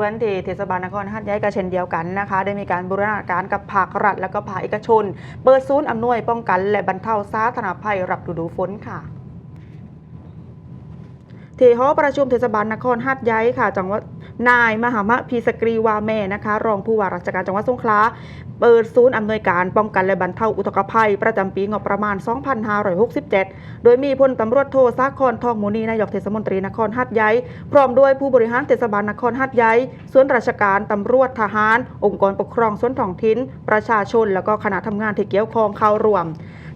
ส่วนที่เทศบาลนครหัดใหญ่ก็เช่นเดียวกันนะคะ ได้มีการบูรณาการกับภาครัฐและก็ภาคเอกชน เปิดศูนย์อำนวยป้องกัน และบรรเทาสาธารณภัยรับฤดูฝนค่ะที่หอประชุมเทศบาลนครหัดใหญ่ค่ะจังหวัด นายมหามะพีสกรีวาแม่นะคะ รองผู้ว่าราชการจังหวัดสงขลาเปิดศูนย์อำนวยการป้องกันและบรรเทาอุทกภัย ประจำปีงบประมาณ 2567 โดยมีพลตำรวจโทสาครทองมูนีนายกเทศมนตรีนครหัดใหญ่พร้อมด้วยผู้บริหารเทศบาลนครหัดใหญ่ส่วนราชการตำรวจทหาร องค์กรปกครองส่วนท้องถิ่นประชาชน แล้วก็คณะทำงานที่เกี่ยวข้องเข้าร่วม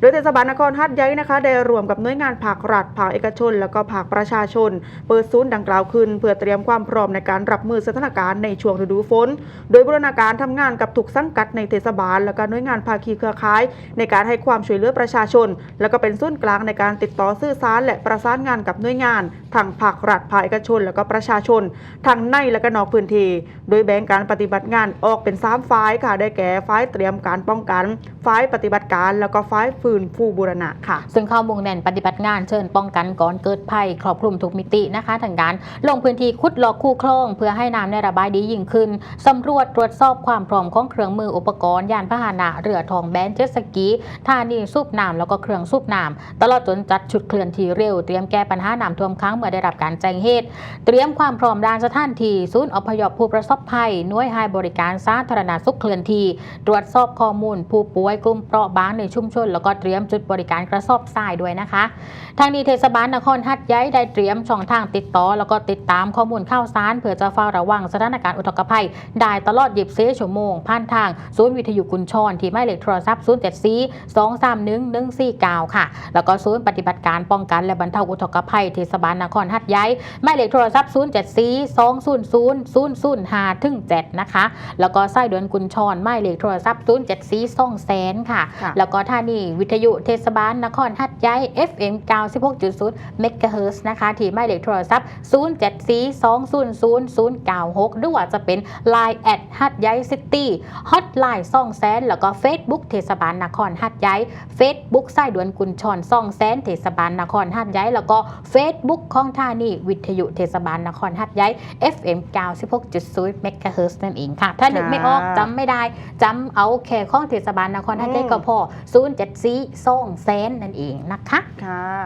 โดยเทศบาลนครฮัดใหญ่นะคะได้รวมกับหน่วยงานภาครัฐภาคเอกชน แล้วก็ภาคประชาชน เปิดศูนย์ดังกล่าวขึ้น เพื่อเตรียมความพร้อมในการรับมือสถานการณ์ในช่วงฤดูฝน โดยบูรณาการทำงานกับทุกสังกัดในเทศบาล แล้วก็หน่วยงานภาคีเครือข่าย ในการให้ความช่วยเหลือประชาชน แล้วก็เป็นศูนย์กลางในการติดต่อสื่อสาร และประสานงานกับหน่วยงานทางภาครัฐภาคเอกชน แล้วก็ประชาชนทั้งในและก็นอกพื้นที่ โดยแบ่งการปฏิบัติงานออกเป็นสามฝ่ายค่ะได้แก่ฝ่ายเตรียมการป้องกันฝ่ายปฏิบัติการแล้วก็ฝ่ายฟื้นืนฟูบูรณะค่ะ ซึ่งเข้ามุ่งแน่นปฏิบัติงานเชิญป้องกันก่อนเกิดภัยครอบคลุมทุกมิตินะคะทางการลงพื้นที่คุดลอกคู่คลอง เพื่อให้น้ำในระบายดียิ่งขึ้นสำรวจตรวจสอบความพร้อมของเครื่องมืออุปกรณ์ยานพาหนะเรือทองแบนเจ็ตสกีธานีสูบน้ำแล้วก็เครื่องสูบน้ำตลอดจนจัดชุดเคลื่อนที่เร็วเตรียมแก้ปัญหาน้ำท่วมค้างเมื่อได้รับการแจ้งเหตุ เตรียมความพร้อมด้านสถานที่ศูนย์อพยพผู้ประสบภัยหน่วยให้บริการสาธารณสุขเคลื่อนที่ตรวจสอบข้อมูล ผู้ป่วยกลุ่มเปราะบางในชุมชนแล้วก็เตรียมจุดบริการกระสอบทรายด้วยนะคะ ทางนี้เทศบาลนครหัดใหญ่ได้เตรียมช่องทางติดต่อ แล้วก็ติดตามข้อมูลข่าวสาร เพื่อจะเฝ้าระวังสถานการณ์อุทกภัย ได้ตลอด24ชั่วโมงผ่านทางศูนย์วิทยุกุญชรที่หมายเลขโทรศัพท์ 074 231 149 ค่ะ แล้วก็ศูนย์ปฏิบัติการป้องกันและบรรเทาอุทกภัยเทศบาลนครหัดใหญ่หมายเลขโทรศัพท์ 074 200 005ถึง7นะคะแล้วก็ไส้เดือนกุญชรหมายเลขโทรศัพท์ 074 2แสนค่ะค่ะแล้วก็ท่านี่วิทยุเทศบาลนครหัดใหญ่ FM 96.0เมกะเฮิรตซ์นะคะ ที่หมายเลขโทรศัพท์ 074200096 หรือว่าจะเป็น Line แอดหัดใหญ่ซิตี้ฮอตไลน์ซ่องแสนแล้วก็ Facebook เทศบาลนครหัดใหญ่ Facebook ไส้ด่วนกุญชรซ่องแสนเทศบาลนครหัดใหญ่แล้วก็ Facebook ของท่านี่วิทยุเทศบาลนครหัดใหญ่ FM 96.0เมกะเฮิรตซ์นั่นเองค่ะ ถ้านึกไม่ออกจำไม่ได้จำเอาแค่ของเทศบาลนครหัดใหญ่ก็พอ074ซ่งเซนนั่นเองนะคะค่ะ